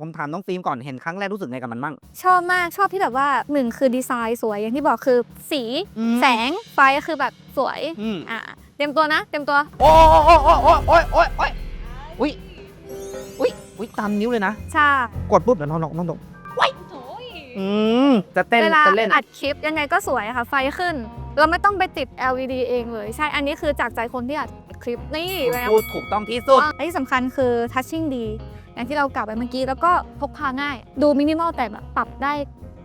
ผมถามน้องฟิล์มก่อนเห็นครั้งแรกรู้สึกไงกับมันมั่ง ชอบมากชอบที่แบบว่าหนึ่งคือดีไซน์สวยอย่างที่บอกคือสีอืม แสงไฟก็คือแบบสวยอืมอะเตรียมตัวนะ เตรียมตัวโอ้โอ้โอ้โอ้โอ้โอ้โอ้ยอุ้ยอุ้ยอุ้ยตามนิ้วเลยนะ ใช่กดปุ๊บเดี๋ยวน้องน้องน้องน้องอืมจะเต้นเวลาจะเล่น อัดคลิปยังไงก็สวยค่ะ ไฟขึ้น เราไม่ต้องไปติด LED เองเลย ใช่อันนี้คือจากใจคนที่อัดคลิปนี่แล้วพูดถูกต้องที่สุดและที่สำคัญคือ touching ดี อย่างที่เรากล่าวไปเมื่อกี้ แล้วก็พกพาง่าย ดูมินิมอลแต่แบบปรับได้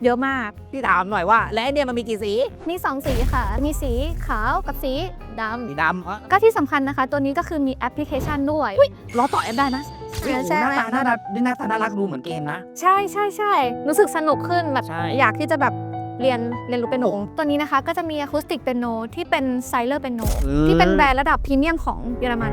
เยอะมาก พี่ถามหน่อยว่า และไอ้เนี่ยมันมีกี่สีมี 2 สีค่ะ มีสีขาวกับสีดสีดำเอ้อำก็ที่สำคัญนะคะ ตัวนี้ก็คือมีแอปพลิเคชันด้วย ล้อต่อแอปได้นะใช่โอ้โหใช่หน้าตาน่ารักนี่หน้าตาน่ารักดูเหมือนเกมนะ ใช่ใช่ใช่รู้สึกสนุกขึ้นแบบใช่ อยากที่จะแบบเรียนเรียนรู้เปียโนตัวนี้นะคะก็จะมีอะคูสติกเปียโนที่เป็นไซเลอร์เปียโนที่เป็นแบรนด์ระดับพรีเมียมของเยอรมัน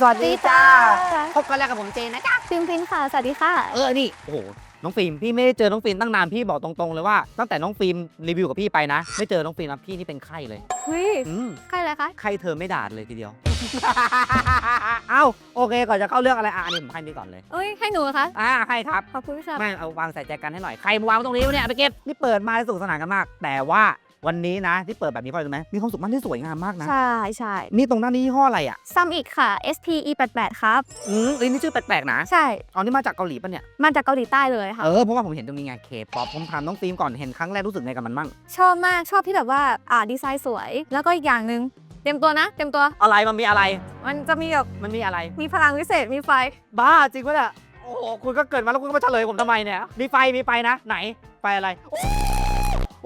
สวัสดีจ้าจ้าพบกันแล้วกับผมเจนนะจ๊ะฟิล์มพินค่ะ สวัสดีค่ะ เออ นี่ โอ้โห น้องฟิล์ม พี่ไม่ได้เจอน้องฟิล์มตั้งนาน พี่บอกตรงๆเลยว่า ตั้งแต่น้องฟิล์มรีวิวกับพี่ไปนะ ไม่เจอน้องฟิล์มนะพี่นี่เป็นไข้เลยเฮ้ยอืมใครอะไรคะ ไข้เธอไม่ด่าเลยทีเดียว เอ้า โอเค ก่อนจะเข้าเรื่องอะไร อะอันนี้ผมให้นี่ก่อนเลยเอ้ย ให้หนูเหรอคะ อ่า ให้ครับ ขอบคุณค่ะไม่เอาวางใส่ใจกันให้หน่อย ใครมาวางไว้ตรงนี้วะเนี่ยเอาไปเก็บ นี่เปิดมาสนุกสนานกันมาก แต่ว่า วันนี้นะที่เปิดแบบนี้เพราะอะไรรู้ไหมมีความสุขมากที่สวยงามมากนะใช่ใช่นี่ตรงด้านนี้ยี่ห้ออะไรอะซัมอีกค่ะ SPE 88 ครับ อืมเอ้ยนี่ชื่อแปลกๆนะใช่ อ๋อนี่มาจากเกาหลีปะเนี่ยมาจากเกาหลีใต้เลยค่ะ เออเพราะว่าผมเห็นตรงนี้ไงเคป๊อปผมถามน้องฟิล์มก่อนเห็นครั้งแรกรู้สึกไงกับมันมั่งชอบมากชอบที่แบบว่าอ่าดีไซน์สวย แล้วก็อีกอย่างหนึ่งเตรียมตัวนะ เตรียมตัวอะไรมันมีอะไร มันจะมีแบบมันมีอะไร มีพลังวิเศษมีไฟ บ้าจริงปะเนี่ยโอ้โหคุณก็เกิดมาแล้วคุณก็มาเฉลยผมทำไมเนี่ยมีไฟมีไฟนะ ไหนไฟอะไร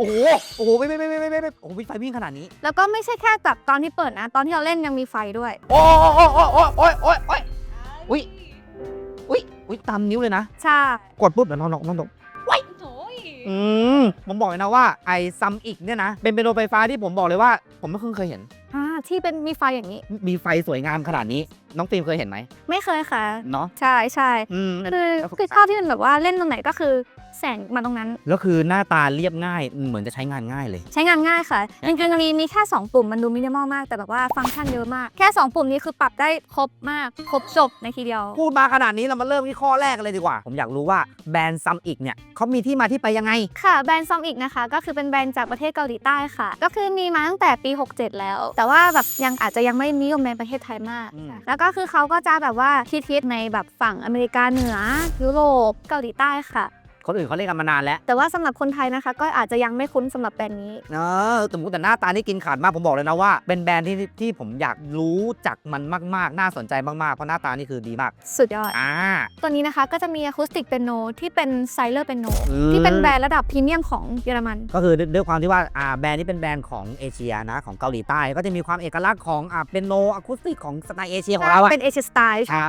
โอ้โห โอ้โหไม่ไม่ไม่ไม่ไม่ไม่โอ้โหมีไฟวิ่งขนาดนี้ แล้วก็ไม่ใช่แค่แบบตอนที่เปิดนะ ตอนที่เราเล่นยังมีไฟด้วย โอ้โอ้โอ้โอ้โอ้โอ้โอ้ยอุ้ยอุ้ยอุ้ยตามนิ้วเลยนะ ใช่ กดปุ๊บเดี๋ยวน้องน้องน้องน้องอืมผมบอกเลยนะว่าไอ้ซัมอีกเนี่ยนะ เป็นเปียโนไฟฟ้าที่ผมบอกเลยว่า ผมไม่เคยเคยเห็นอ่าที่เป็นมีไฟอย่างนี้ มีไฟสวยงามขนาดนี้ น้องฟิล์มเคยเห็นไหม ไม่เคยค่ะ เนาะ ใช่ใช่อืมคือคือชอบที่มันแบบว่าเล่นตรงไหนก็คือ แสงมาตรงนั้น แล้วคือหน้าตาเรียบง่าย เหมือนจะใช้งานง่ายเลย ใช้งานง่ายค่ะจริงๆมีมีแค่ 2 ปุ่มมันดูมินิมอลมาก แต่แบบว่าฟังก์ชันเยอะมาก แค่ 2 ปุ่มนี้คือปรับได้ครบมาก ครบจบในทีเดียว พูดมาขนาดนี้เรามาเริ่มที่ข้อแรกกันเลยดีกว่า ผมอยากรู้ว่าแบรนด์ซัมอีกเนี่ยเขามีที่มาที่ไปยังไง ค่ะ แบรนด์ซอมอีกนะคะ ก็คือเป็นแบรนด์จากประเทศเกาหลีใต้ค่ะ ก็คือมีมาตั้งแต่ปี 67 แล้ว แต่ว่าแบบยังอาจจะยังไม่นิยมในประเทศไทยมากอืมแล้วก็คือเขาก็จะแบบว่าคิดๆในแบบฝั่งอเมริกาเหนือยุโรปเกาหลีใต้ค่ะ คนอื่นเขาเล่นกันมานานแล้วแต่ว่าสำหรับคนไทยนะคะ ก็อาจจะยังไม่คุ้นสำหรับแบรนด์นี้ เออแต่มุแต่หน้าตานี่กินขาดมากผมบอกเลยนะว่าเป็นแบรนด์ที่ที่ผมอยากรู้จักมันมาก ๆ น่าสนใจมากๆเพราะหน้าตานี่คือดีมากสุดยอด อ่า ตัวนี้นะคะก็จะมีอะคูสติกเปียโนที่เป็นไซเลอร์เปียโนอืม ที่เป็นแบรนด์ระดับพรีเมียมของเยอรมัน ก็คือด้วยด้วยความที่ว่าอ่าแบรนด์นี้เป็นแบรนด์ของเอเชียนะของเกาหลีใต้ ก็จะมีความเอกลักษณ์ของอ่าเป็นโนอะคูสติกของสไตล์เอเชียของเราอะเป็นเอเชียสไตล์อ่า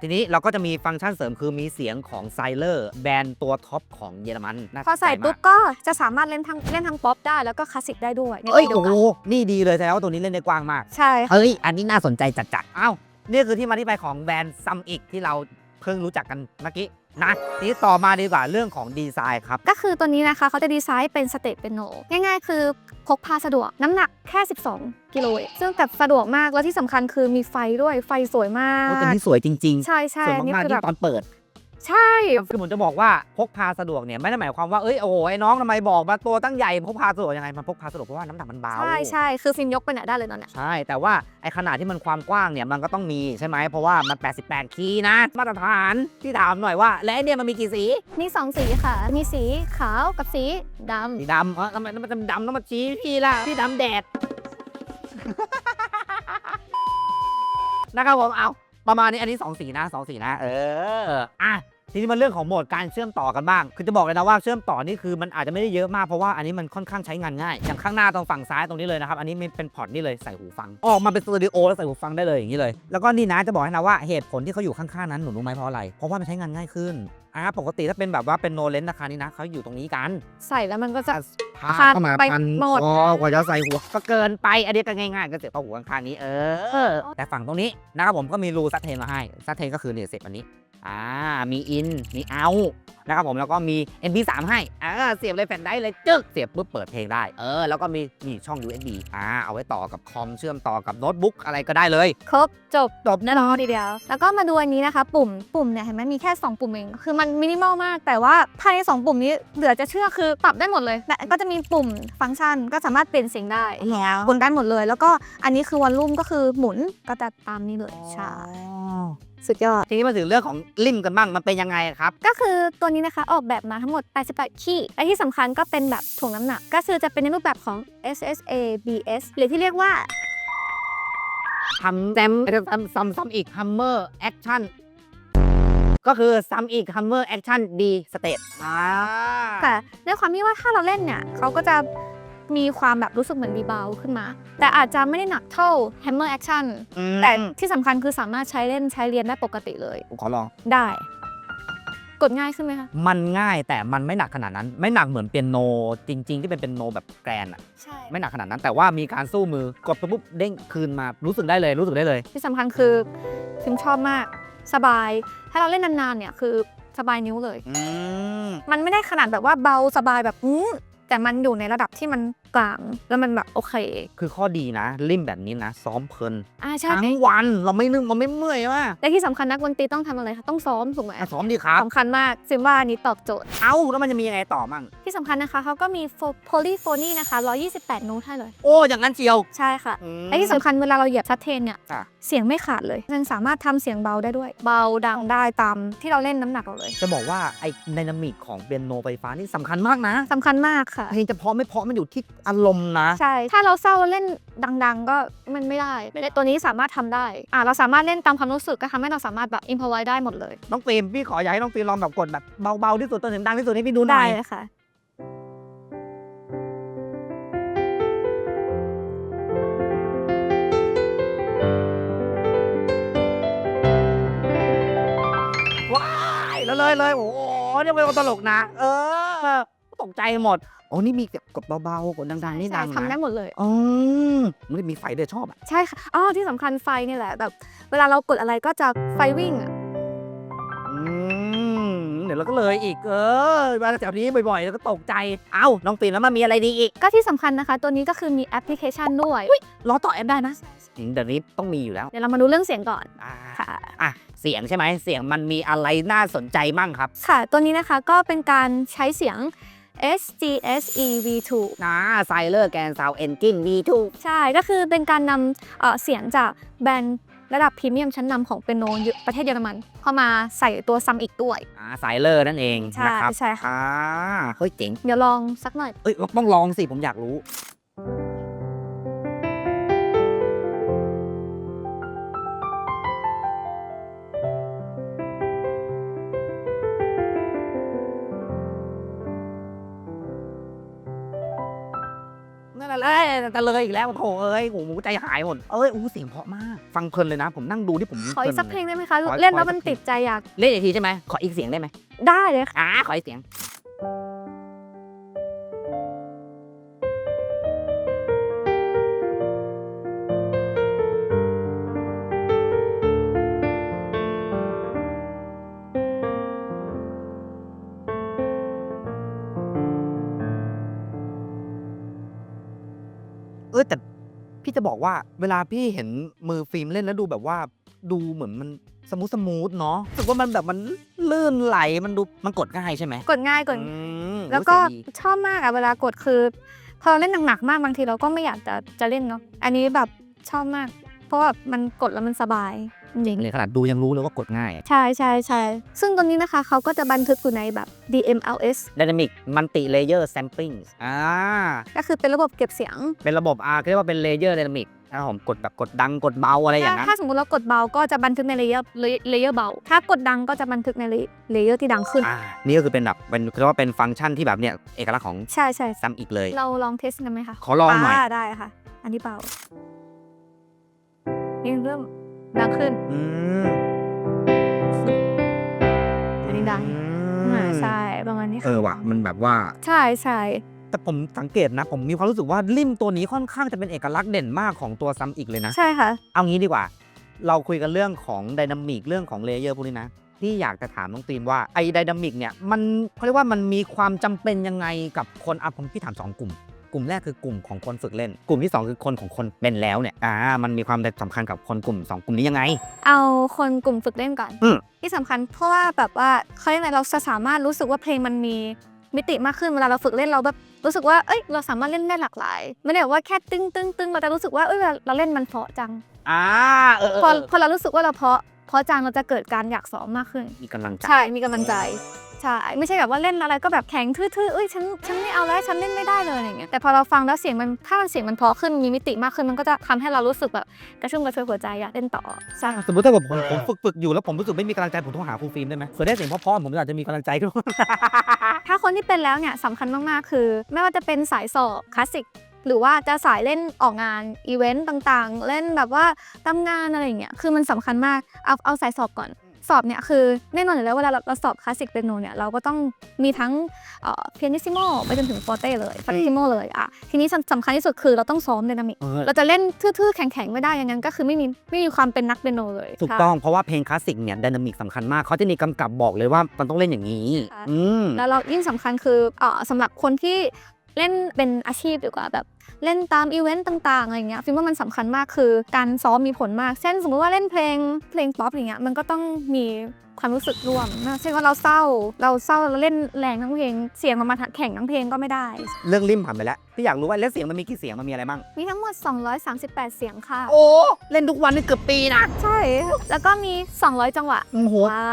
ทีนี้เราก็จะมีฟังก์ชันเสริมคือมีเสียงของไซเลอร์แบรนด์ตัวท็อปของเยอรมันน่าพอใส่นใจมากปุ๊บก็จะสามารถเล่นทั้งเล่นทั้งป๊อปได้แล้วก็คลาสสิกได้ด้วยในเอ้ยตัวเดียวโอ้กัโหนนี่ดีเลยแสดงว่าตัวนี้เล่นได้กว้างมาก ใช่ค่ะเฮ้ย อันนี้น่าสนใจจัดๆอ้าวนี่คือที่มาที่ไปของแบรนด์ซัมอีกที่เราเพิ่งรู้จักกันเมื่อกี้นะทีนี้ต่อมาดีกว่าเรื่องของดีไซน์ครับ ก็คือตัวนี้นะคะเขาจะดีไซน์เป็นสเตจเปียโนง่ายๆ คือพกพาสะดวกน้ำหนักแค่ 12 กิโลเองซึ่งแบบสะดวกมากแล้วที่สำคัญคือมีไฟด้วยไฟสวยมากโอ้ตัวนี้สวยจริงใช่ๆใช่สวยอันนี้มากๆคือที่แบบตอนเปิด ใช่คือผมจะบอกว่าพกพาสะดวกเนี่ยไม่ได้หมายความว่าเอ้ยโอ้โหไอ้น้องทำไมบอกมาตัวตั้งใหญ่พกพาสะดวกยังไงมันพกพาสะดวกเพราะว่าน้ำหนักมันเบาใช่ใช่คือฟิล์มยกไปไหนได้เลยตอนเนี้ยใช่แต่ว่าไอ้ขนาดที่มันความกว้างเนี่ยมันก็ต้องมีใช่ไหมเพราะว่ามัน 88 คีย์นะ มาตรฐานที่ถามหน่อยว่า และไอ้เนี่ยมันมีกี่สีมีสองสีค่ะ มีสีขาวกับสีดำสีดำเออทำไมมันจะดำต้องมาชี้พี่ล่ะพี่ดำแดด นะครับผมเอาประมาณนี้อันนี้2สีนะสองสีนะ เอออะ ทีนี้มาเรื่องของโหมดการเชื่อมต่อกันบ้าง คือจะบอกเลยนะว่าเชื่อมต่อนี่คือมันอาจจะไม่ได้เยอะมากเพราะว่าอันนี้มันค่อนข้างใช้งานง่าย อย่างข้างหน้าตรงฝั่งซ้ายตรงนี้เลยนะครับ อันนี้มันเป็นพอร์ตนี่เลยใส่หูฟัง ออกมาเป็นสตูดิโอแล้วใส่หูฟังได้เลยอย่างนี้เลย แล้วก็นี่นะจะบอกให้นะว่าเหตุผลที่เขาอยู่ข้างๆนั้นหนูรู้ไหมเพราะอะไร เพราะว่ามันใช้งานง่ายขึ้น อ่าปกติถ้าเป็นแบบว่าเป็นโนเลนราคานี้นะเขาอยู่ตรงนี้กันใส่แล้วมันก็จะ พาขาดเข้ามาไปพันหมด คอกว่าจะใส่หัวก็เกินไปอันนี้ก็ง่ายๆก็เสียบเข้าหัวข้างๆนี้เออ แต่ฝั่งตรงนี้นะครับผมก็มีรูซัดเทนมาให้ซัดเทนก็คือเนี่ยเสร็จอันนี้อ่ามีอินมีเอานะครับผมแล้วก็มี MP3 ให้อ่าเสียบเลยแผ่นได้เลยจึ๊กเสียบปุ๊บเปิดเพลงได้เออแล้วก็มีนี่ช่อง USB อ่าเอาไว้ต่อกับคอมเชื่อมต่อกับโน้ตบุ๊กอะไรก็ได้เลย ครบจบจบ แน่นอนทีเดียว แล้วก็มาดูอันนี้นะคะ ปุ่มปุ่มเนี่ยเห็นไหมมีแค่ 2 ปุ่มเอง คือมันมินิมอลมาก แต่ว่าภายใน 2 ปุ่มนี้เหลือจะเชื่อคือปรับได้หมดเลยและก็จะมีปุ่มฟังก์ชันก็สามารถเปลี่ยนเสียงได้แล้วบนด้านหมดเลย แล้วก็อันนี้คือวอลลุ่มก็คือหมุนก็จะตามนี้เลยใช่สุดยอด ทีนี้มาถึงเรื่องของริมกันบ้างมันเป็นยังไงครับ ก็คือตัวนี้นะคะออกแบบมาทั้งหมด 88 ขี้และที่สำคัญก็เป็นแบบถ่วงน้ำหนัก ก็คือจะเป็นในรูปแบบของ SSA BS หรือที่เรียกว่าทำแซมซ้ำซ้ำซ้ำอีก Hummer Action ก็คือซ้ำอีก Hummer Action D State อ่าแต่ด้วยความที่ว่าถ้าเราเล่นเนี่ยเขาก็จะมีความแบบรู้สึกเหมือนรีบาวขึ้นมา แต่อาจจะไม่ได้หนักเท่า Hammer Action อืมแต่ที่สำคัญคือสามารถใช้เล่นใช้เรียนได้ปกติเลย ขอลอง ได้ กดง่ายขึ้นไหมคะ มันง่ายแต่มันไม่หนักขนาดนั้น ไม่หนักเหมือนเปียโนจริง ๆ ที่เป็นเปียโนแบบแกรนอะใช่ ไม่หนักขนาดนั้น แต่ว่ามีการสู้มือกดไปปุ๊บเด้งคืนมารู้สึกได้เลยรู้สึกได้เลย ที่สำคัญคือพิมชอบมาก สบาย ถ้าเราเล่นนานๆเนี่ยคือสบายนิ้วเลย อืม มันไม่ได้ขนาดแบบว่าเบาสบายแบบอื้อแต่มันอยู่ในระดับที่มัน กลาง แล้วมันแบบโอเค คือข้อดีนะริมแบบนี้นะ ซ้อมเพลินอ่าใช่ทั้งวันเราไม่นึกเราไม่เมื่อยว่ะและที่สำคัญนักดนตรีต้องทำอะไรคะต้องซ้อมถูกไหมอะซ้อมดีครับ สำคัญมากซิมว่าอันนี้ตอบโจทย์ เอ้าแล้วมันจะมียังไงต่อมั่งที่สำคัญนะคะเขาก็มีโพลีโฟนีนะคะ 128 โน้ตให้เลย โอ้อย่างนั้นเชียวใช่ค่ะ อืม และที่สำคัญเวลาเราเหยียบชัดเทนเนี่ย อะ เสียงไม่ขาดเลยยังสามารถทำเสียงเบาได้ด้วย เบาดังได้ตามที่เราเล่นน้ำหนักเราเลยจะบอกว่าไอ้ไดนามิกของเปียโนไฟฟ้านี่สำคัญมากนะสำคัญมากค่ะ เพลงจะเพราะไม่เพราะมันอยู่ที่อารมณ์นะ ใช่ ถ้าเราเศร้าเล่นดัง ๆ ก็มันไม่ได้แต่ตัวนี้สามารถทำได้อ่าเราสามารถเล่นตามความรู้สึกก็ทำให้เราสามารถแบบอินพอไว้ได้หมดเลย น้องฟิล์มพี่ขออยากให้น้องฟิล์มลองแบบกดแบบเบาๆที่สุดตัวเสียงดังที่สุดให้พี่ดูหน่ได้อยเลยค่ะ ว้ายแล้วเลยเลยโอ้โหเนี่ยเป็นคนตลกนะ เออ ตกใจหมดโอ้นี่มีแบบกดเบาๆกดดังๆนี่ดังใช่ทำได้นะหมดเลยอืมมันมีไฟด้วยชอบอะใช่ค่ะอ๋อที่สำคัญไฟนี่แหละแบบ เวลาเรากดอะไรก็จะไฟวิ่งอะอืมเดี๋ยวเราก็เลยอีกเออมาแถวนี้บ่อยๆแล้วก็ตกใจเอ้าน้องฟิล์มแล้วมันมีอะไรดีอีกก็ที่สำคัญนะคะ ตัวนี้ก็คือมีแอปพลิเคชันด้วยล้อต่อแอปได้นะอืมเดี๋ยวนี้ต้องมีอยู่แล้ว เดี๋ยวเรามาดูเรื่องเสียงก่อนอ่าค่ะอะเสียงใช่ไหมเสียงมันมีอะไรน่าสนใจมั่งครับ ค่ะ ตัวนี้นะคะก็เป็นการใช้เสียง SGSE V2 นะไซเลอร์แกนซาวเอนจิน V2 ใช่ก็คือเป็นการนำเอ่อเสียงจากแบรนด์ระดับพรีเมียมชั้นนำของเปียโนเยประเทศเยอรมันเข้ามาใส่ตัวซัมอีกด้วย อ่าไซเลอร์นั่นเองใช่นะครับใช่ค่ะ อ่าเฮ้ยเจ๋ง เดี๋ยวลองสักหน่อย เอ้ยต้องลองสิ ผมอยากรู้ แหละเลยแต่เลยอีกแล้วโถเอ้ยโอ้โหใจหายหมดเอ้ยอู้เสียงเพราะมากฟังเพลินเลยนะ ผมนั่งดูที่ผมขออีกสักเพลงได้ไหมคะขอเล่นแล้วขออีกมันสักเพลงติดใจอยากเล่นอีกทีใช่ไหมขออีกเสียงได้ไหมได้เลยค่ะอ่าขออีกเสียง พี่จะบอกว่าเวลาพี่เห็นมือฟิล์มเล่นแล้วดูแบบว่า ดูเหมือนมันสมูทสมูทเนาะรู้สึกว่ามันแบบมันลื่นไหลมันดูมันกดง่ายใช่ไหมกดง่ายกด อืมแล้วก็รู้สึดีชอบมากอะเวลากดคือ พอเราเล่นหนักๆมากบางทีเราก็ไม่อยากจะจะเล่นเนาะอันนี้แบบชอบมาก เพราะว่ามันกดแล้วมันสบาย จริงเลยขนาดดูยังรู้เลยว่ากดง่าย ใช่ใช่ใช่ซึ่งตัวนี้นะคะเขาก็จะบันทึกอยู่ในแบบ DMLS Dynamic Multi Layer Sampling อ่าก็คือเป็นระบบเก็บเสียง เป็นระบบอ่าเรียกว่าเป็น Layer Dynamic นะครับผมกดแบบกดดังกดเบาอะไรอย่างถ้านั้นถ้าสมมติเรากดเบาก็จะบันทึกในเลเยอร์เลเยอร์เบา ถ้ากดดังก็จะบันทึกในเลเยอร์ที่ดังขึ้นอ่านี่ก็คือเป็นแบบเป็นเรียกว่าเป็นฟังก์ชันที่แบบเนี่ยเอกลักษณ์ของใช่ใช่ซัมอีกเลย เราลองเทสกันไหมคะ ขอลองหน่อยาได้ค่ะ อันนี้เบานี่เริ่ม ดังขึ้น อืมอันนี้ดังอืมนี้เออว่ะ มันแบบว่า ใช่ใช่แต่ผมสังเกตนะ ผมมีความรู้สึกว่าริมตัวนี้ค่อนข้างจะเป็นเอกลักษณ์เด่นมากของตัวซัมอีกเลยนะ ใช่ค่ะ เอางี้ดีกว่า เราคุยกันเรื่องของไดนามิกเรื่องของเลเยอร์พวกนี้นะ ที่อยากจะถามน้องตีมว่าไอ้ไดนามิกเนี่ย มันเขาเรียกว่ามันมีความจำเป็นยังไงกับคนอะผมพี่ถามสองกลุ่ม กลุ่มแรกคือกลุ่มของคนฝึกเล่น กลุ่มที่สองคือคนของคนเป็นแล้วเนี่ยอ่ามันมีความสำคัญกับคนกลุ่มสองกลุ่มนี้ยังไง เอาคนกลุ่มฝึกเล่นก่อน อืม ที่สำคัญเพราะว่าแบบว่าเขาเรียกอะไรเราจะสามารถรู้สึกว่าเพลงมันมีมิติมากขึ้นเวลาเราฝึกเล่นเราแบบรู้สึกว่าเอ้ยเราสามารถเล่นได้หลากหลายไม่ได้แบบว่าแค่ตึ้งตึ้งตึ้งเราจะรู้สึกว่าเอ้ยเวลาเราเล่นมันเพราะจังอ่าเออเออพอเออพอเรารู้สึกว่าเราเพราะเพราะจังเราจะเกิดการอยากซ้อมมากขึ้น มีกำลังใจ ใช่มีกำลังใจ ใช่ไม่ใช่แบบว่าเล่นอะไรก็แบบแข็งทื่อๆเอ้ยฉันฉันไม่เอาแล้วฉันเล่นไม่ได้เลยอะไรอย่างเงี้ยแต่พอเราฟังแล้วเสียงมันถ้ามันเสียงมันเพราะขึ้นมีมิติมากขึ้นมันก็จะทำให้เรารู้สึกแบบกระชุ่มกระชวยหัวใจอยากเล่นต่อใช่สมมติถ้าผมผมฝึกฝึกอยู่แล้วผมรู้สึกไม่มีกำลังใจผมโทรหาครูฟิล์มได้ไหมเผื่อได้เสียงเพราะๆผมอาจจะมีกำลังใจขึ้นถ้าคนที่เป็นแล้วเนี่ยสำคัญมากๆคือ ไม่ว่าจะเป็นสายสอบคลาสสิกหรือว่าจะสายเล่นออกงานอีเวนต์ต่างๆ เล่นแบบว่าทำงานอะไรอย่างเงี้ย คือมันสำคัญมาก เอาเอาสายสอบก่อน สอบเนี่ยคือแน่นอนอยู่แล้วเวลาเราเราสอบคลาสสิกเปียโนเนี่ยเราก็ต้องมีทั้งเอ่อเปียนิซิโมไปจนถึงฟอร์เต้เลยฟาติโมเลยอะทีนี้สำคัญที่สุดคือเราต้องซ้อมไดนามิกเออเราจะเล่นทื่อๆแข็งๆไม่ได้อย่างนั้นก็คือไม่มีไม่มีความเป็นนักเปียโนเลยถูกค่ะต้องเพราะว่าเพลงคลาสสิกเนี่ยดินามิกสำคัญมากเขาจะมีกำกับบอกเลยว่ามันต้องเล่นอย่างนี้ค่ะอืมแล้วเรายิ่งสำคัญคือเอ่อสำหรับคนที่ เล่นเป็นอาชีพดีกว่าแบบเล่นตามอีเวนต์ต่างๆอะไรเงี้ยฟิล์มว่ามันสำคัญมากคือการซ้อมมีผลมาก เช่น สมมุติว่าเล่นเพลงเพลงป๊อปอย่างเงี้ยมันก็ต้องมี ความรู้สึกร่วมนะเช่นว่าเราเศร้า เราเศร้าเราเล่นแรงทั้งเพลง เสียงมันมาแข่งทั้งเพลงก็ไม่ได้ เรื่องริมผ่านไปแล้วพี่อยากรู้ว่าแล้วเสียงมันมีกี่เสียงมันมีอะไรบ้าง มีทั้งหมด 238 เสียงค่ะ โอ้เล่นทุกวันนี่เกือบปีนะใช่ แล้วก็มี 200 จังหวะโอ้โหว้า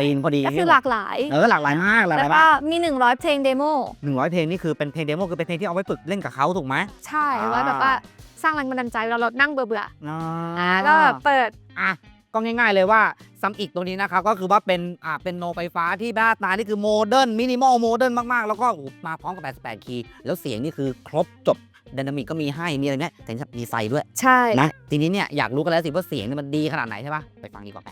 ปีนพอดีก็คือหลากหลายเออหลากหลายมากหลากหแล้ลายวมากก็มี 100 เพลงเดโมหนึ่งร้อยเพลงนี่คือเป็นเพลงเดโมคือเป็นเพลงที่เอาไว้ฝึกเล่นกับเขาถูกไหม ใช่อ่าไว้แบบว่าสร้างแรงบันดาลใจเวลาเรานั่งเบื่อๆอ่าอ่าก็แบบเปิด อะ ก็ง่าย ๆ เลยว่าซัมอีกตัวนี้นะครับก็คือว่าเป็นอ่าเป็นโนไฟฟ้าที่หน้าตานี่คือโมเดิร์นมินิมอลโมเดิร์นมากๆ แล้วก็โอ้โหมาพร้อมกับ 88 คีย์แล้วเสียงนี่คือครบจบดินามิกก็มีให้มีอะไรเนี่ยแต่มีไซด้วยใช่นะทีนี้เนี่ยอยากรู้กันแล้วสิว่าเสียงเนี่ยมันดีขนาดไหนใช่ปะไปฟังดีกว่าไป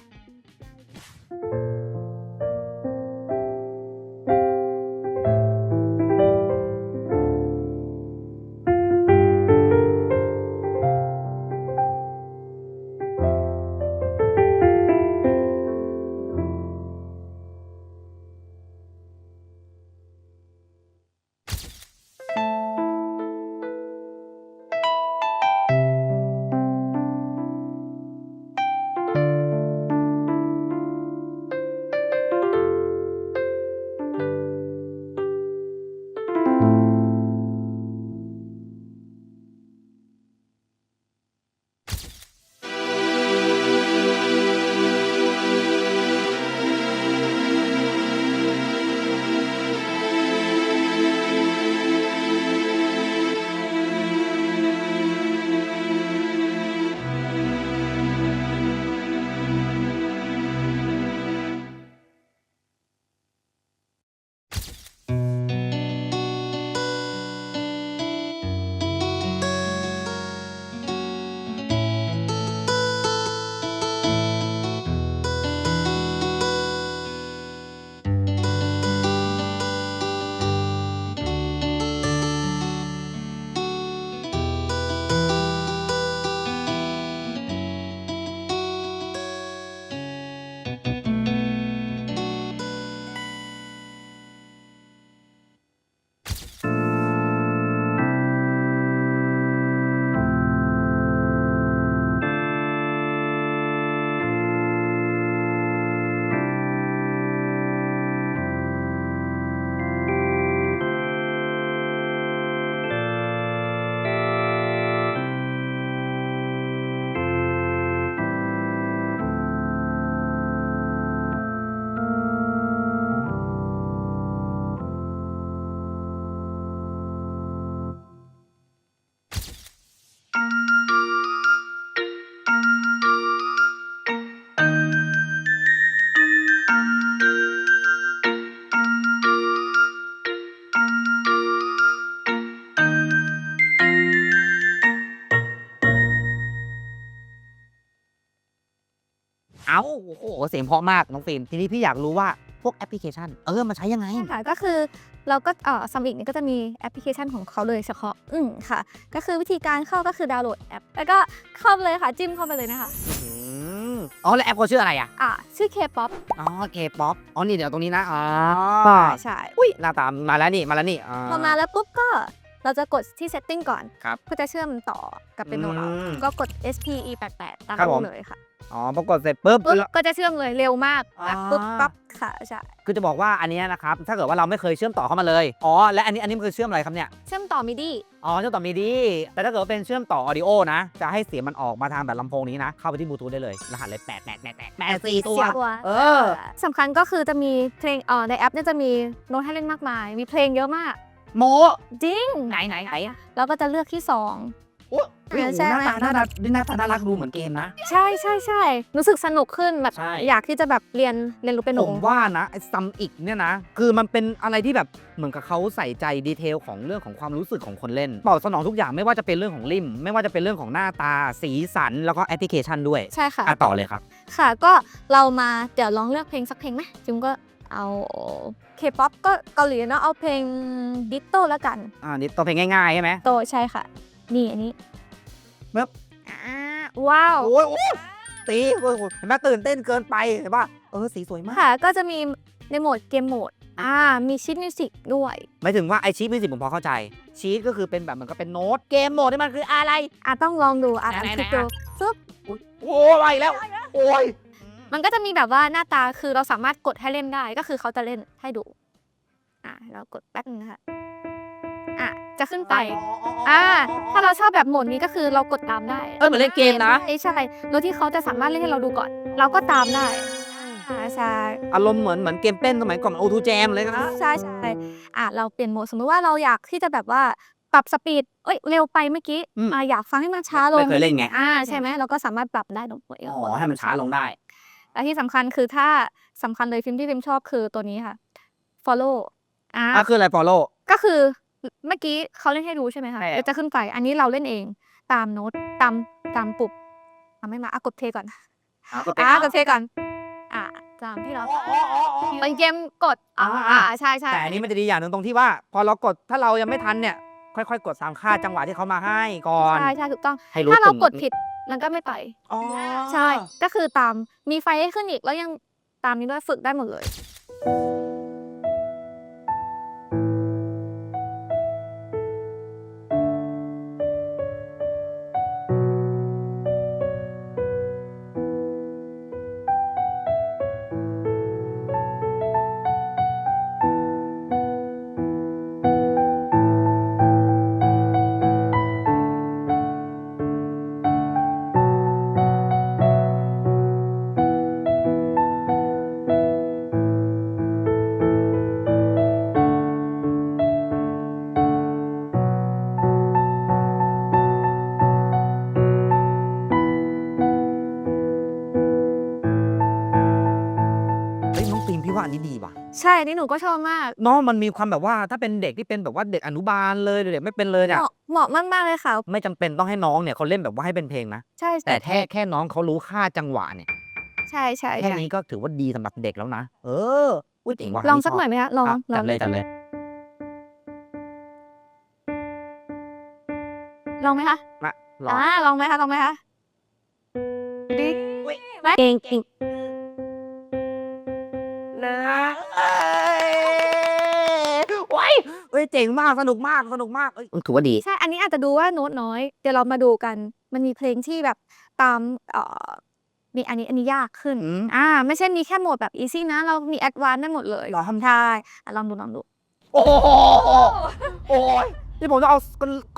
าโอ้โหเสียงเพราะมากน้องฟิล์มทีนี้พี่อยากรู้ว่าพวกแอปพลิเคชัน เออมาใช้ยังไงค่ะก็คือเราก็เอ่อซัมอิกเนี่ยก็จะมีแอปพลิเคชันของเขาเลยเฉพาะอืมค่ะ ก็คือวิธีการเข้าก็คือดาวน์โหลดแอป แล้วก็เข้าไปเลยค่ะจิ้มเข้าไปเลยนะคะอืมอ๋อแล้วแอปเขาชื่ออะไรอะ อะชื่อ K-pop อ๋อเคป๊อปอ๋อนี่เดี๋ยวตรงนี้นะอ๋อใช่อุ้ยหน้าตามาแล้วนี่มาแล้วนี่าพอมาแล้วปุ๊บก็เราจะกดที่ setting ก่อนครับเพื่อจะเชื่อมต่อกับเป็นโนเราอืมก็กด SPE 88ตามครับผมรูปเลยค่ะ อ๋อพอกดเสร็จปุ๊บ ปุ๊บก็จะเชื่อมเลยเร็วมากอ่าแบบปุ๊บปั๊บค่ะใช่คือจะบอกว่าอันเนี้ยนะครับ ถ้าเกิดว่าเราไม่เคยเชื่อมต่อเข้ามาเลย อ๋อ และอันนี้อันนี้มันคือเชื่อมอะไรครับเนี่ย เชื่อมต่อ MIDI อ๋อ เชื่อมต่อมีดี แต่ถ้าเกิดว่าเป็นเชื่อมต่อออดิโอนะ จะให้เสียงมันออกมาทางแบบลำโพงนี้นะ เข้าไปที่บลูทูธได้เลย รหัสเลยแปดแปดแปดแปดแปดสี่ตัวเสียตัวเออ สำคัญก็คือจะมีเพลงเอ่อในแอปเนี่ยจะมีโน้ตให้เล่นมากมาย มีเพลงเยอะมาก โม จริงไหนไหนไหนแล้วก็จะเลือกที่สอง โอ้โหใช่หไหมน้าตาน่ารักหน้าตาน่ารักดูเหมือนเกมนะ ใช่ใช่ใช่รู้สึกสนุกขึ้นแบบใช่ อยากที่จะแบบเรียนเรียนรู้เป็นโนผมว่านะไอ้ซัมอีกเนี่ยนะ คือมันเป็นอะไรที่แบบเหมือนกับเขาใส่ใจดีเทลของเรื่องของความรู้สึกของคนเล่นตอบสนองทุกอย่างไม่ว่าจะเป็นเรื่องของริม ไม่ว่าจะเป็นเรื่องของหน้าตา สีสัน แล้วก็แอปพลิเคชันด้วยใช่ค่ะ อะต่อเลยครับ ค่ะก็เรามาเดี๋ยวลองเลือกเพลงสักเพลงไหมจิมก็เอาเคป๊อปก็เกาหลีเนาะเอาเพลงดิโต้แล้วกัน อ่านี่ตัวเพลงง่ายๆใช่ไหมโตใช่ค่ะ นี่อันนี้ ปึ๊บอ่าว้าวโอ้ยโอ้ยตีโอ้ยเห็นไหมตื่นเต้นเกินไปเห็นป่ะเออสีสวยมาก ค่ะก็จะมีในโหมดเกมโหมดอ่ามีชิดมิวสิกด้วย หมายถึงว่าไอชีตมิวสิกผมพอเข้าใจชีตก็คือเป็นแบบเหมือนกับเป็นโน้ตเกมโหมดนี่มันคืออะไร อะต้องลองดูอะไหนลองไหนคลิกดูไหนซึบโอ้ยไปแล้ว โอ้ยมันก็จะมีแบบว่าหน้าตาคือเราสามารถกดให้เล่นได้ก็คือเขาจะเล่นให้ดู อะเรากดแป๊บนึงนะคะ อะ จะขึ้นไป อ่า ถ้าเราชอบแบบโหมดนี้ก็คือเรากดตามได้เออเหมือนเล่นเกมนะ ใช่ใช่โดยที่เขาจะสามารถเล่นให้เราดูก่อน เราก็ตามได้อ่าใช่อารมณ์เหมือนเหมือนเกมเต้นสมัยก่อนโอทูแจมเลยนะใช่ใช่อะเราเปลี่ยนโหมดสมมติว่าเราอยากที่จะแบบว่าปรับสปีดเอ้ยเร็วไปเมื่อกี้อืมอะอยากฟังให้มันช้าลงไม่เคยเล่นไงอ่าใช่ไหมเราก็สามารถปรับได้ตรงตัวเองอ๋อให้มันช้าลงได้และที่สำคัญคือถ้าสำคัญเลยฟิล์มที่ฟิล์มชอบคือตัวนี้ค่ะ follow อ่าอะคืออะไรฟอลโล่ก็คือ เมื่อกี้เขาเล่นให้ดูใช่ไหมคะใช่เดี๋ยวจะขึ้นไป อันนี้เราเล่นเอง ตามโน้ตตามตามปุบอะไม่มาอะกดเพลย์ก่อนอะก็เป็นอะกดเพลย์ก่อน อะตามที่เราเป็นเกมกดอ่าอ่าใช่ใช่แต่อันนี้มันจะดีอย่างหนึ่งตรงที่ว่า พอเรากดถ้าเรายังไม่ทันเนี่ย ค่อยๆ กดตามค่าจังหวะที่เขามาให้ก่อนใช่ใช่ถูกต้อง ให้รู้ถ้าเราปุ่มกดผิดมันก็ไม่ไป อ๋อใช่ ก็คือตาม มีไฟให้ขึ้นอีก แล้วยังตามนี้ด้วยฝึกได้หมดเลย ว่าอันนี้ดีว่ะใช่อันนี่หนูก็ชอบมากเน้องมันมีความแบบว่าถ้าเป็นเด็กที่เป็นแบบว่าเด็กอนุบาลเลยหรือเด็กไม่เป็นเลยเหเนี่ยมาะเหมาะมากๆเลยค่ะ ไม่จำเป็นต้องให้น้องเนี่ยเขาเล่นแบบว่าให้เป็นเพลงนะ ใช่แต่แค่แค่น้องเขารู้ค่าจังหวะเนี่ยใช่ใช่แค่ใช่นี้ก็ถือว่าดีสำหรับเด็กแล้วนะ เอออุ้ยเจ๋งว่ะลองสักหน่อยไหมคะลองอะลจัอดงเลยจัดเลยลองไหมคะมาลองอ่าลองไหมคะลองไหมคะดิไหมเก่งเก่ง อ้ยเอ้ยเจ๋งมากสนุกมากสนุกมากเอ้ยถือว่าดี ใช่ อันนี้อาจจะดูว่าโน้ตน้อย เดี๋ยวเรามาดูกัน มันมีเพลงที่แบบตามเอ่อมีอันนี้อันนี้ยากขึ้น อืม อ่า ไม่ใช่มีแค่โหมดแบบ easy นะ เรามี advanced ได้หมดเลยเหรอทำใช่อะลองดูลองดู โอ้โหโอ้ยนี่ผมจะเอา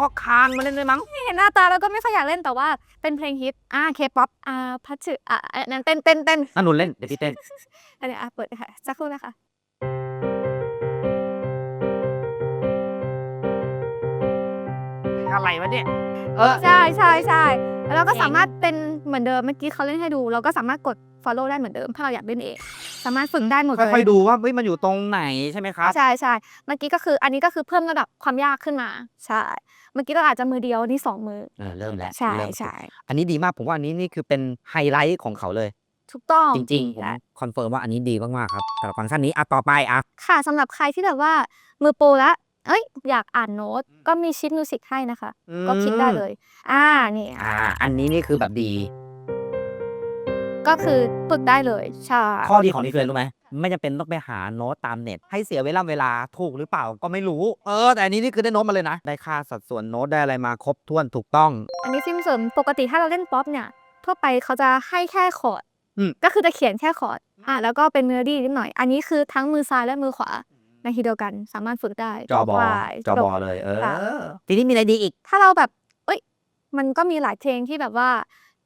ก็คางมาเล่นด้วยมั้ง เห็นหน้าตาแล้วก็ไม่ค่อยอยากเล่นแต่ว่าเป็นเพลงฮิต อ่า K-pop อ่าพัชึอ่าอันนั้นเต้นเต้นเต้นนั่นหนุนเล่น เดี๋ยวพี่เต้น อันนี้อะเปิดเลยค่ะสักครู่นะคะ อะไรวะเนี่ย เออ ใช่ใช่ใช่แล้วเราก็เพลงสามารถเป็นเหมือนเดิมเมื่อกี้เขาเล่นให้ดู เราก็สามารถกด follow ได้เหมือนเดิมถ้าเราอยากเล่นเอง สามารถฝึกได้หมดเลยค่อยๆดูว่าเฮ้ยมันอยู่ตรงไหนใช่ไหมครับ ใช่ใช่เมื่อกี้ก็คืออันนี้ก็คือเพิ่มระดับความยากขึ้นมา ใช่ เมื่อกี้เราอาจจะมือเดียวนี่สองมือ เออเริ่มแล้วใช่เริ่มใช่อันนี้ดีมากผมว่าอันนี้นี่คือเป็นไฮไลท์ของเขาเลย ถูกต้องจริงๆผมคอนเฟิร์มว่าอันนี้ดีมากๆครับสำหรับฟังก์ชันนี้อะต่อไปอะค่ะสำหรับใครที่แบบว่ามือโปรแล้ว เอ้ยอยากอ่านโน้ตก็มีชิดมิวสิกให้นะคะ ก็คลิกได้เลย อ่านี่อ่า อันนี้นี่คือแบบดี ก็คือฝึกได้เลยใช่ข้อดีของนี่คืออะไรรู้ไหมไม่จำเป็นต้องไปหาโน้ตตามเน็ต ให้เสียเวลาเวลาถูกหรือเปล่าก็ไม่รู้ เออ แต่อันนี้นี่คือได้โน้ตมาเลยนะ ได้ค่าสัดส่วนโน้ตได้อะไรมาครบถ้วนถูกต้อง อันนี้ซิมเสริมปกติถ้าเราเล่นป๊อปเนี่ย ทั่วไปเขาจะให้แค่คอร์ดอืมก็คือจะเขียนแค่คอร์ดอ่าแล้วก็เป็นเมโลดี้นิดหน่อย อันนี้คือทั้งมือซ้ายและมือขวา ในทีเดียวกันสามารถฝึกได้จอบอได้จอบอจบเลย เอค่ะอทีนี้มีอะไรดีอีก ถ้าเราแบบ เอ้ย มันก็มีหลายเพลงที่แบบว่า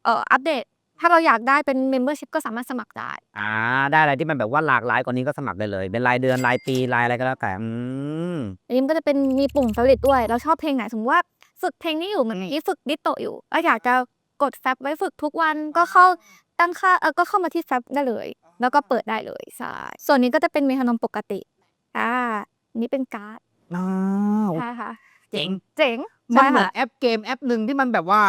เอ่ออัปเดต ถ้าเราอยากได้เป็น membership ก็สามารถสมัครได้ อ่า ได้อะไรที่มันแบบว่าหลากหลายกว่านี้ก็สมัครได้เลย เป็นรายเดือนรายปีรายอะไรก็แล้วแต่อืมอันนี้มันก็จะเป็นมีปุ่ม favorite ด้วย เราชอบเพลงไหนสมมติว่าฝึกเพลงนี้อยู่เหมือนอืมที่ฝึกดิโตอยู่แล้วอยากจะกดแฟบไว้ฝึกทุกวันก็เข้าตั้งค่าเออก็เข้ามาที่แฟบได้เลย แล้วก็เปิดได้เลยใช่ส่วนนี้ก็จะเป็นเมทานอมปกติ อ่าอันนี่เป็นการ์ดอ้าวใช่ค่ะ เจ๋งเจ๋งมันใช่เหมือนค่ะแอปเกมแอปหนึ่งที่มันแบบว่า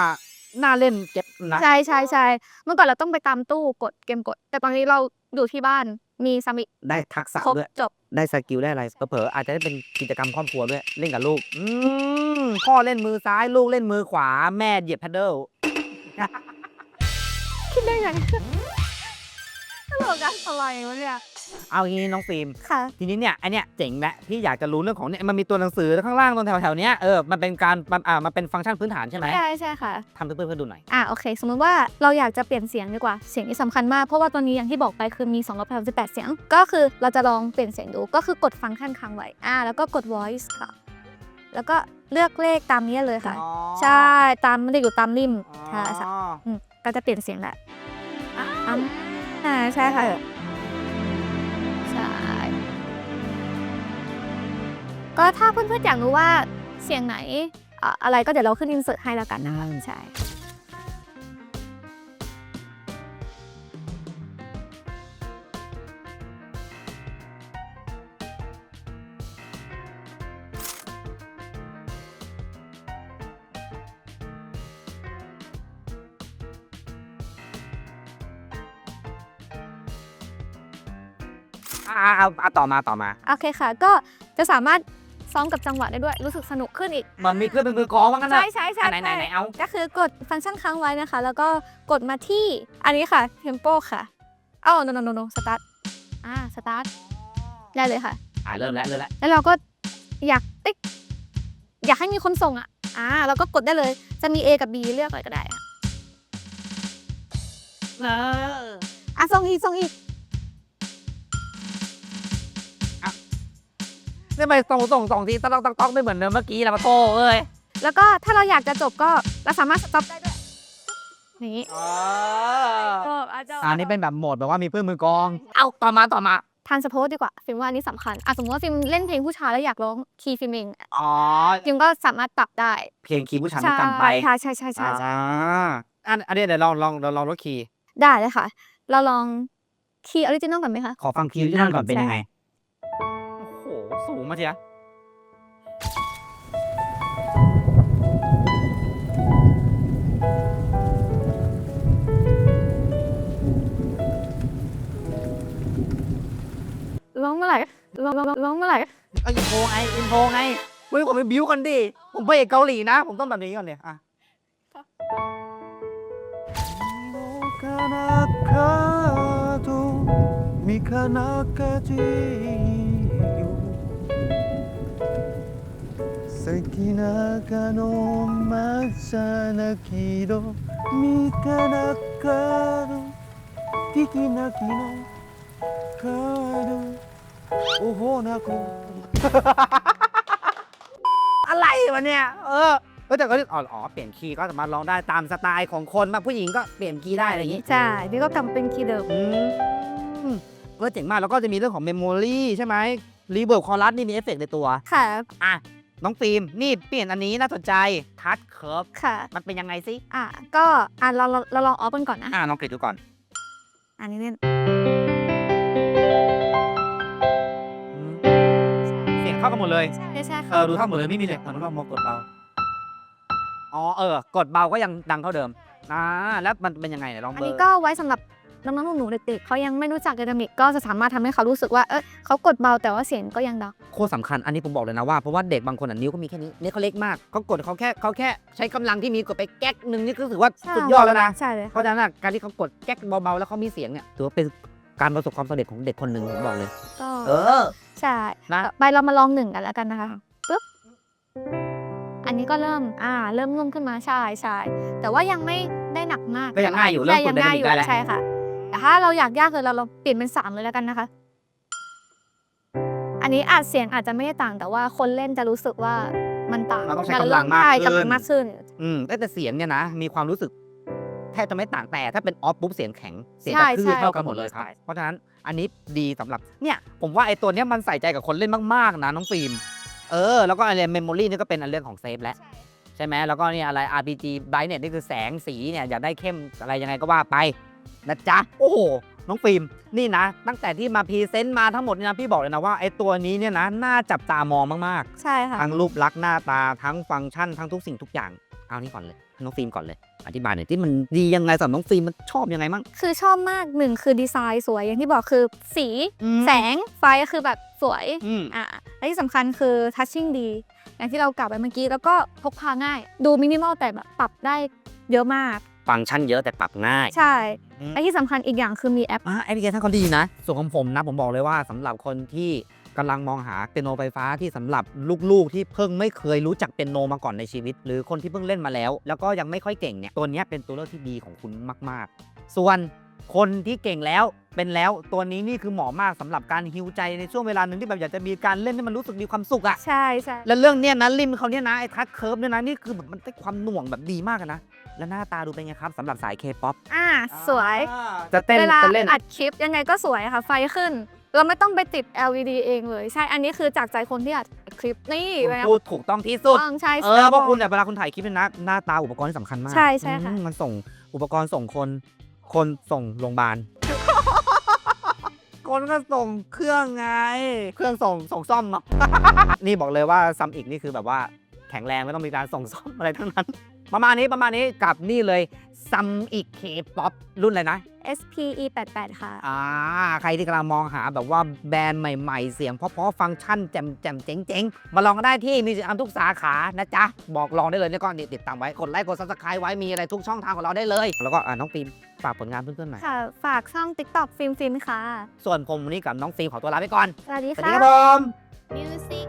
น่าเล่นเจ็บนะใช่ใช่ใช่เมื่อก่อนเราต้องไปตามตู้กดเกมกด แต่ตอนนี้เราอยู่ที่บ้านมีสามิได้ทักษะครบด้วย จบ ได้สกิลได้อะไรเผลอๆอาจจะได้เป็นกิจกรรมครอบครัวด้วย เล่นกับลูก อืมพ่อเล่นมือซ้ายลูกเล่นมือขวาแม่เหยียบแพดเดิลคิดได้ยังตลกอะอะไรวะเนี่ย เอางี้น้องฟิล์มค่ะ ทีนี้เนี่ยไอันเนี้ยเจ๋งแหละพี่อยากจะรู้เรื่องของเนี่ยมันมีตัวหนังสือข้างล่างตรงแถวๆเนี้ยเออมันเป็นการมันอ่ามันเป็นฟังก์ชันพื้นฐานใช่ไหมใช่ใช่ค่ะทำเพื่อนๆเพื่อนดูหน่อย อะโอเค สมมติว่าเราอยากจะเปลี่ยนเสียงดีกว่า เสียงนี้สำคัญมาก เพราะว่าตอนนี้อย่างที่บอกไปคือมี288เสียง ก็คือเราจะลองเปลี่ยนเสียงดู ก็คือกดฟังก์ชันค้างไว้ อ่าแล้วก็กด voice ค่ะ แล้วก็เลือกเลขตามนี้เลยค่ะใช่ ตามมันจะอยู่ตามริมใช่ค่ะอืมก็จะเปลี่ยนเสียงแหละอ่าอ่าใช่ค่ะใก็ถ้าเพื่อนๆอยากรู้ว่าเสียงไหนอะอะไรก็เดี๋ยวเราขึ้นอินเสิร์ตให้แล้วกันนะคะใช่ อ่าเอาเอาต่อมาต่อมา โอเคค่ะ ก็จะสามารถ ซ้อมกับจังหวะได้ด้วยรู้สึกสนุกขึ้นอีก มันมีเครื่องเป็นมือกลองว่างั้นใช่นะใช่ใช่อะไหนไหนไหนเอา ก็คือกดฟังก์ชันค้างไว้นะคะ แล้วก็กดมาที่อันนี้ค่ะ tempo ค่ะเอ้า no no no no start อ่า start ได้เลยค่ะ อ่าเริ่มแล้วเริ่มแล้วแล้วเราก็อยากเอ๊ะอยากให้มีคนส่งอะอ่าเราก็กดได้เลยจะมี A กับ B เลือกอะไรก็ได้อะเอออะส่งอีกส่งอีก นี่ไปส่งส่งสองทีต้องต้องต้องไม่เหมือนเดิมเมื่อกี้ละมาโต้เอ้ยแล้วก็ถ้าเราอยากจะจบก็เราสามารถ stop ได้ด้วยนี่อ๋อจบอะจบอันนี้เป็นแบบโหมดแบบว่ามีเพื่อนมือกลอง เอาต่อมาต่อมาทานสโพสดีกว่าฟิล์มว่าอันนี้สำคัญอะสมมติว่าฟิล์มเล่นเพลงผู้ชายแล้วอยากร้องคีย์ฟิล์มเองอ๋อฟิล์มก็สามารถปรับได้เพลงคีย์ผู้ชายใช่จำไปใช่ใช่ใช่ใช่ใช่อ่าอันอันนี้เดี๋ยวลองลองลองลองลดคีย์ได้เลยค่ะ เราลองคีย์ออริจินอลก่อนไหมคะ ขอฟังคีย์ที่นั่นก่อนเป็นใช่ยังไงโอ้โห สูงมาเชีย ร้องเมื่อไหร่ร้องร้องร้องเมื่อไหร่ เอาอินโทรไงอินโทรไงเฮ้ยผมไปบิวกันดิ ผมไปเอกเกาหลีนะ ผมต้องแบบนี้ก่อนเลยอ่ะ みかなかじ 先長のまさなきどみかなかの聞きなきのかのおほなこ อะไรวะเนี่ย เออเออแต่ก็อ๋ออ๋อ เปลี่ยนคีย์ก็สามารถร้องได้ตามสไตล์ของคนแบบผู้หญิงก็เปลี่ยนคีย์ได้อะไรอย่างงี้ ใช่นี่ก็กำเป็นคีย์เดิม อืมเออเจ๋งมาก แล้วก็จะมีเรื่องของเมมโมรีใช่ไหมรีเบิร์บคอรัสนี่มีเอฟเฟกต์ในตัว ค่ะ อ่ะ น้องฟิล์มนี่เปลี่ยนอันนี้น่าสนใจทัชเคิร์ฟค่ะ มันเป็นยังไงซิอะก็อะเราเราเราลองออฟกันก่อนนะอะลองกรีดดูก่อน อันนี้เนี่ยอืมเสียงเท่ากันหมดเลย ใช่ใช่เอค่ะอดูเท่าหมดเลยไม่มีเลยมันลองมากดเบาอ๋อเออ กดเบาก็ยังดังเท่าเดิมอ่าแล้วมันเป็นยังไงเนี่ยลองอันเบอนี้ร์ก็ไว้สำหรับ น้องๆหนูๆเด็กๆเขายังไม่รู้จักไดนามิกก็จะสามารถทำให้เขารู้สึกว่าเออเขากดเบาแต่ว่าเสียงก็ยังดังโคตรสำคัญอันนี้ผมบอกเลยนะว่าเพราะว่าเด็กบางคนอะนิ้วก็มีแค่นี้นิ้วเขาเล็กมากเขากดเขาแค่เขาแค่ใช้กำลังที่มีกดไปแก๊กหนึ่งนี่ก็ถือว่าใช่สุดยอดแล้วนะใช่เลยเพราะฉะนั้นอะการที่เขากดแก๊กเบาๆแล้วเขามีเสียงเนี่ยถือว่าเป็นการประสบความสำเร็จของเด็กคนหนึ่งผมบอกเลยก็เออใช่นะต่อไปเรามาลองหนึ่งกันแล้วกันนะคะปึ๊บอันนี้ก็เริ่ม อ่า เริ่มนุ่มขึ้นมา ใช่ใช่แต่ว่ายังไม่ได้หนักมาก ก็ยังง่ายอยู่ เริ่มใช่กยัดงได้ง่ายอยู่ได้แล้วใช่ค่ะ แต่ถ้าเราอยากยากเลยเราเราเปลี่ยนเป็นสามเลยแล้วกันนะคะ อันนี้อาจเสียงอาจจะไม่ได้ต่างแต่ว่าคนเล่นจะรู้สึกว่ามันต่างมันต้องใช้กำลังมากใช่ขึ้นกำลังมากขึ้น อืมแต่เสียงเนี่ยนะ มีความรู้สึกแทบจะไม่ต่างแต่ถ้าเป็นออฟปุ๊บเสียงแข็ง เสียงใช่กระทืบใช่เท่ากันหมดเลยครับ ใช่ เพราะฉะนั้นอันนี้ดีสำหรับเนี่ยผมว่าไอ้ตัวเนี้ยมันใส่ใจกับคนเล่นมากๆนะน้องฟิล์มเออ แล้วก็อะไรเมมโมรีนี่ก็เป็นอันเรื่องของเซฟแล้ว ใช่ไหมแล้วก็เนี่ยอะไร RPG brightness นี่คือแสงสีเนี่ยอยากได้เข้มอะไรยังไงก็ว่าไป นะจ๊ะ โอ้โห น้องฟิล์ม นี่นะ ตั้งแต่ที่มาพรีเซนต์มาทั้งหมดเนี่ยนะพี่บอกเลยนะว่าไอ้ตัวนี้เนี่ยนะน่าจับตามองมากๆใช่ค่ะทั้งรูปลักษณ์หน้าตาทั้งฟังก์ชันทั้งทุกสิ่งทุกอย่าง เอานี่ก่อนเลย น้องฟิล์มก่อนเลย อธิบายหน่อยที่มันดียังไงสำหรับน้องฟิล์มมันชอบยังไงมั่งคือชอบมากหนึ่งคือดีไซน์สวยอย่างที่บอกคือสี แสงไฟก็คือแบบสวยอืม อะและที่สำคัญคือทัชชิ่งดี อย่างที่เรากล่าวไปเมื่อกี้ แล้วก็พกพาง่าย ดูมินิมอลแต่แบบปรับได้เยอะมาก ฟังก์ชันเยอะแต่ปรับง่าย ใช่อืม และที่สำคัญอีกอย่างคือมีแอป อ่าแอปพลิเคชันเขาดีนะ ส่วนของผมนะ ผมบอกเลยว่าสำหรับคนที่กำลังมองหาเปียโนไฟฟ้าที่สำหรับลูกๆ ที่เพิ่งไม่เคยรู้จักเปียโนมาก่อนในชีวิต หรือคนที่เพิ่งเล่นมาแล้ว แล้วก็ยังไม่ค่อยเก่งเนี่ยตัวเนี้ยเป็นตัวเลือกที่ดีของคุณมาก ๆ ส่วน คนที่เก่งแล้วเป็นแล้วตัวนี้นี่คือเหมาะมากสำหรับการฮิวใจในช่วงเวลาหนึ่งที่แบบอยากจะมีการเล่นให้มันรู้สึกมีความสุขอะใช่ใช่แล้วเรื่องเนี้ยนะริมเขาเนี่ยนะไอ้ทัชเคิร์ฟเนี่ยนะนี่คือแบบมันได้ความหน่วงแบบดีมากอะนะแล้วหน้าตาดูเป็นไงครับสำหรับสายเคป๊อปอ่าสวยจะเต้นเวลาจะเล่นอัดคลิปยังไงก็สวยค่ะ ไฟขึ้นเราไม่ต้องไปติด LED เองเลย ใช่ อันนี้คือจากใจคนที่อัดคลิปนี่คุณแบบพูดถูกต้องที่สุดต้องใช่เออเพราะคุณเนี่ยเวลาคุณถ่ายคลิปเนี่ยนะหน้าตาอุปกรณ์ที่สำคัญมากใช่ใช่ค่ะอืมมันส่งอุปกรณ์ส่งคน คนส่งโรงพยาบาล คนก็ส่งเครื่องไง เครื่องส่งส่งซ่อมเนาะ นี่บอกเลยว่าซัมอีกนี่คือแบบว่าแข็งแรงไม่ต้องมีการส่งซ่อมอะไรทั้งนั้น ประมาณนี้ประมาณนี้กับนี่เลยซัมอีกเคป๊อปรุ่นอะไรนะ SPE 88ค่ะ อ่าใครที่กำลังมองหาแบบว่าแบรนด์ใหม่ๆ เสียงเพราะๆฟังก์ชันแจ่มแจ่มๆเจ๋งๆ มาลองกันได้ที่มิวสิอัมทุกสาขานะจ๊ะ บอกลองได้เลยนี่ก็นี่ติดตามไว้ กดไลค์กดซับสไครต์ไว้มีอะไรทุกช่องทางของเราได้เลย แล้วก็อ่าน้องฟิล์มฝากผลงานเพื่อนๆหน่อยค่ะ ฝากช่อง TikTok ฟิล์มฟิล์มค่ะ ส่วนผมวันนี้กับน้องฟิล์มขอตัวลาไปก่อน สวัสดีสวัสค่ะดีครับผม Music